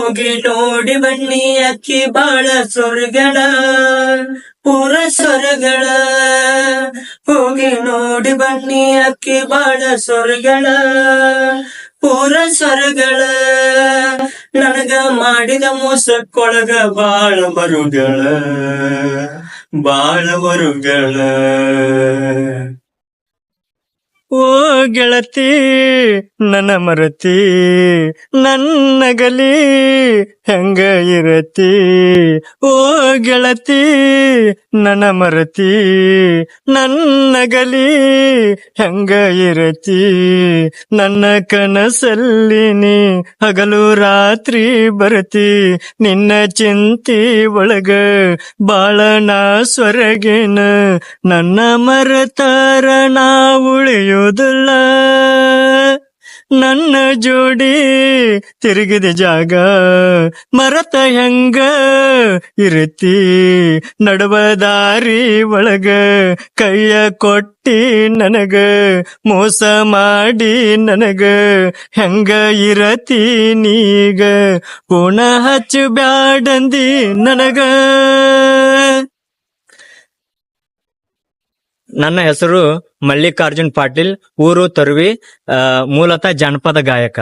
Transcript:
ಹೋಗಿ ನೋಡಿ ಬನ್ನಿ ಅಕ್ಕಿ ಬಾಳ ಸ್ವರ್ಗಳ ಪುರ ಸ್ವರ್ಗಳ ಹೋಗಿ ನೋಡಿ ಬನ್ನಿ ಅಕ್ಕಿ ಬಾಳ ಸ್ವರ್ಗಳ ಪುರ ಸ್ವರಗಳ ನನಗ ಮಾಡಿದ ಮೋಸಕ್ಕೊಳಗ ಬಾಳ ಬರುಗಳ ಬಾಳ ಬರುಗಳ. ಓ ಗೆಳತಿ ನನ್ನ ಮರತಿ ನನ್ನಗಲಿ ಹೆಂಗ ಇರತಿ? ಓ ಗೆಳತಿ, ನನ್ನ ಮರತಿ ನನ್ನಗಲಿ ಹೆಂಗ ಇರತಿ? ನನ್ನ ಕನಸಲ್ಲಿ ನೀ ಹಗಲು ರಾತ್ರಿ ಬರತಿ, ನಿನ್ನ ಚಿಂತಿ ಒಳಗ ಬಾಳನ ಸ್ವರಗಿನ. ನನ್ನ ಮರತಾರ ನಾ ಉಳಿಯುವುದಿಲ್ಲ ನನ್ನ ಜೋಡಿ ತಿರುಗಿದ ಜಾಗ, ಮರತ ಹೆಂಗ ಇರತಿ? ನಡುವ ದಾರಿ ಒಳಗ ಕೈಯ ಕೊಟ್ಟಿ ನನಗ, ಮೋಸ ಮಾಡಿ ನನಗ ಹೆಂಗ ಇರತಿ ನೀಗ? ಗುಣ ಹಚ್ಚು ಬ್ಯಾಡಂದಿ ನನಗ. ನನ್ನ ಹೆಸರು ಮಲ್ಲಿಕಾರ್ಜುನ್ ಪಾಟೀಲ್ ಊರು ತರುವಿ ಮೂಲತಃ ಜಾನಪದ ಗಾಯಕ.